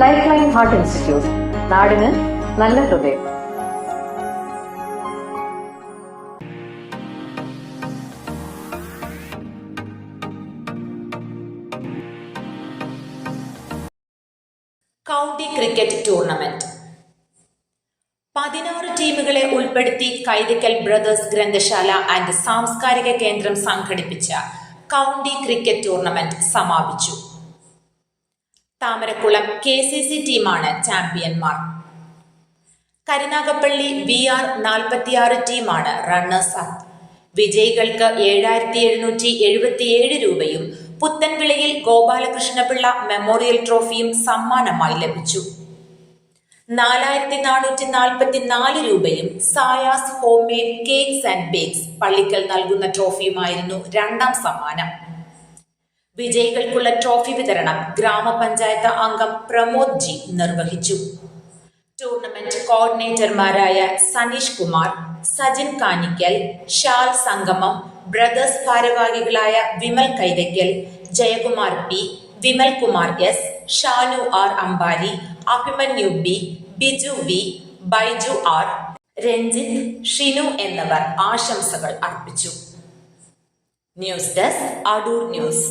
Life line heart institute നാടിന് നല്ല ഹൃദയം. കൗണ്ടി ക്രിക്കറ്റ് ടൂർണമെന്റ് പതിനാറ് ടീമുകളെ ഉൾപ്പെടുത്തി കൈതക്കൽ ബ്രദേഴ്സ് ഗ്രന്ഥശാല ആൻഡ് സാംസ്കാരിക കേന്ദ്രം സംഘടിപ്പിച്ച കൗണ്ടി ക്രിക്കറ്റ് ടൂർണമെന്റ് സമാപിച്ചു. താമരക്കുളം കെ സി സി ടീമാണ് ചാമ്പ്യന്മാർ. കരുനാഗപ്പള്ളി വി ആർ നാൽപ്പത്തിയാറ് ടീമാണ് റണ്ണേഴ്സ് അപ്പ് വിജയികൾക്ക് ഏഴായിരത്തി എഴുന്നൂറ്റി എഴുപത്തിയേഴ് രൂപയും പുത്തൻവിളയിൽ ഗോപാലകൃഷ്ണപിള്ള മെമ്മോറിയൽ ട്രോഫിയും സമ്മാനമായി ലഭിച്ചു. നാലായിരത്തി നാനൂറ്റി നാൽപ്പത്തി നാല് രൂപയും Sayas homemade cakes and bakes Pallickal നൽകുന്ന ട്രോഫിയുമായിരുന്നു രണ്ടാം സമ്മാനം. വിജയികൾക്കുള്ള ട്രോഫി വിതരണം ഗ്രാമപഞ്ചായത്ത് അംഗം പ്രമോദ് ജി നിർവഹിച്ചു. ടൂർണമെന്റ് കോർഡിനേറ്റർമാരായ സനീഷ് കുമാർ സജിൻ കാനിക്കൽ ഷാൽ സംഗമം ബ്രദേഴ്സ് ഭാരവാഹികളായ Vimal Kaithakkal Jayakumar P Vimal Kumar S Shanu R Ambari Abhimanyu B Biju V Baiju R Ranjith Shinu എന്നിവർ ആശംസകൾ അർപ്പിച്ചു. News desk Adoor news.